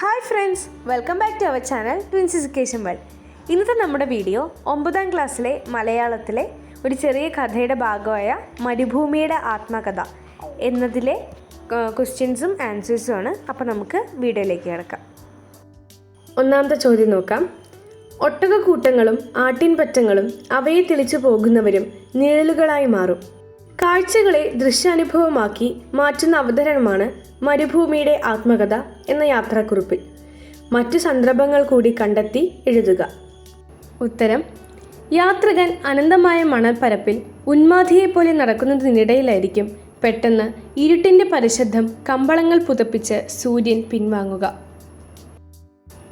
Hi friends welcome back to our channel twins education world ഇന്നത്തെ നമ്മുടെ video ഒമ്പതാം ക്ലാസ്സിലെ മലയാളത്തിലെ ഒരു ചെറിയ കഥയുടെ ഭാഗമായ മരുഭൂമിയുടെ ആത്മകഥ എന്നതിലെ ക്വസ്റ്റ്യൻസും ആൻസേഴ്സും ആണ് അപ്പോൾ നമുക്ക് വീഡിയോയിലേക്ക് കിടക്കാം. ഒന്നാമത്തെ ചോദ്യം നോക്കാം. ഒട്ടകക്കൂട്ടങ്ങളും ആട്ടിൻപറ്റങ്ങളും അവയെ തെളിച്ചു പോകുന്നവരും നിഴലുകളായി മാറും. കാഴ്ചകളെ ദൃശ്യാനുഭവമാക്കി മാറ്റുന്ന അവതരണമാണ് മരുഭൂമിയുടെ ആത്മകഥ എന്ന യാത്രാക്കുറിപ്പിൽ മറ്റു സന്ദർഭങ്ങൾ കൂടി കണ്ടെത്തി എഴുതുക. ഉത്തരം യാത്രകൻ അനന്തമായ മണൽപ്പരപ്പിൽ ഉന്മാതിയെപ്പോലെ നടക്കുന്നതിനിടയിലായിരിക്കും പെട്ടെന്ന് ഇരുട്ടിന്റെ പരിശബ്ദം കമ്പളങ്ങൾ പുതപ്പിച്ച് സൂര്യൻ പിൻവാങ്ങുക.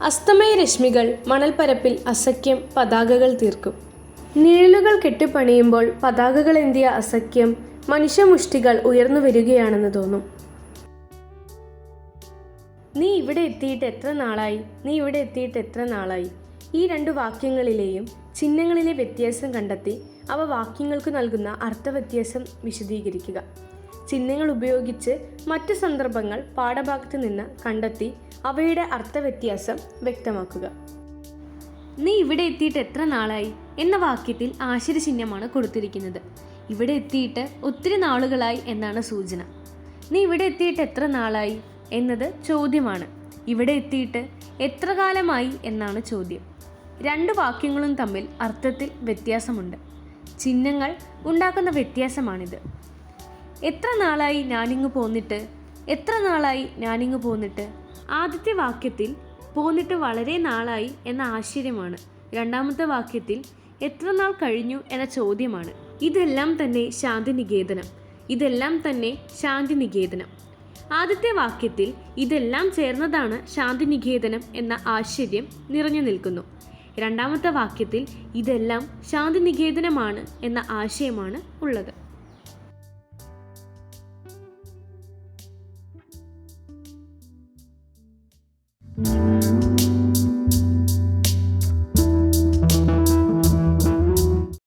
അസ്തമയ രശ്മികൾ മണൽപ്പരപ്പിൽ അസഖ്യം പതാകകൾ തീർക്കും. നിഴലുകൾ കെട്ടിപ്പണിയുമ്പോൾ പതാകകൾ എന്തിയ അസഖ്യം. മനുഷ്യമുഷ്ടികൾ ഉയർന്നു വരികയാണെന്ന് തോന്നും. നീ ഇവിടെ എത്തിയിട്ട് എത്ര നാളായി? നീ ഇവിടെ എത്തിയിട്ട് എത്ര നാളായി? ഈ രണ്ട് വാക്യങ്ങളിലെയും ചിഹ്നങ്ങളിലെ വ്യത്യാസം കണ്ടെത്തി അവ വാക്യങ്ങൾക്ക് നൽകുന്ന അർത്ഥവ്യത്യാസം വിശദീകരിക്കുക. ചിഹ്നങ്ങൾ ഉപയോഗിച്ച് മറ്റ് സന്ദർഭങ്ങൾ പാഠഭാഗത്ത് നിന്ന് കണ്ടെത്തി അവയുടെ അർത്ഥവ്യത്യാസം വ്യക്തമാക്കുക. നീ ഇവിടെ എത്തിയിട്ട് എത്ര നാളായി? എന്ന വാക്യത്തിൽ ആശ്ചര്യചിഹ്നമാണ് കൊടുത്തിരിക്കുന്നത്. ഇവിടെ എത്തിയിട്ട് ഒത്തിരി നാളുകളായി എന്നാണ് സൂചന. നീ ഇവിടെ എത്തിയിട്ട് എത്ര നാളായി? എന്നത് ചോദ്യമാണ്. ഇവിടെ എത്തിയിട്ട് എത്ര കാലമായി എന്നാണ് ചോദ്യം. രണ്ട് വാക്യങ്ങളും തമ്മിൽ അർത്ഥത്തിൽ വ്യത്യാസമുണ്ട്. ചിഹ്നങ്ങൾ ഉണ്ടാക്കുന്ന വ്യത്യാസമാണിത്. എത്ര നാളായി ഞാനിങ്ങ് പോന്നിട്ട്? എത്ര നാളായി ഞാനിങ്ങ് പോന്നിട്ട്? ആദ്യത്തെ വാക്യത്തിൽ പോന്നിട്ട് വളരെ നാളായി എന്ന ആശ്ചര്യമാണ്. രണ്ടാമത്തെ വാക്യത്തിൽ എത്ര നാൾ കഴിഞ്ഞു എന്ന ചോദ്യമാണ്. ഇതെല്ലാം തന്നെ ശാന്തിനികേതനം. ഇതെല്ലാം തന്നെ ശാന്തിനികേതനം. ആദ്യത്തെ വാക്യത്തിൽ ഇതെല്ലാം ചേർന്നതാണ് ശാന്തിനികേതനം എന്ന ആശ്ചര്യം നിറഞ്ഞു നിൽക്കുന്നു. രണ്ടാമത്തെ വാക്യത്തിൽ ഇതെല്ലാം ശാന്തിനികേതനമാണ് എന്ന ആശയമാണ് ഉള്ളത്.